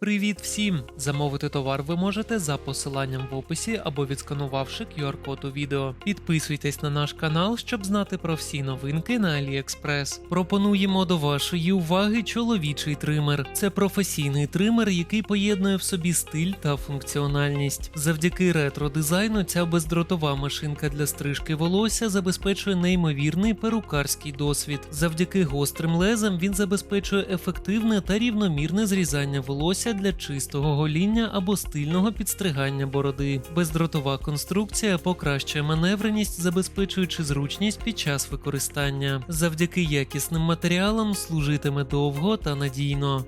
Привіт всім! Замовити товар ви можете за посиланням в описі або відсканувавши QR-код у відео. Підписуйтесь на наш канал, щоб знати про всі новинки на AliExpress. Пропонуємо до вашої уваги чоловічий тример. Це професійний тример, який поєднує в собі стиль та функціональність. Завдяки ретро-дизайну ця бездротова машинка для стрижки волосся забезпечує неймовірний перукарський досвід. Завдяки гострим лезам він забезпечує ефективне та рівномірне зрізання волосся для чистого гоління або стильного підстригання бороди. Бездротова конструкція покращує маневреність, забезпечуючи зручність під час використання. Завдяки якісним матеріалам служитиме довго та надійно.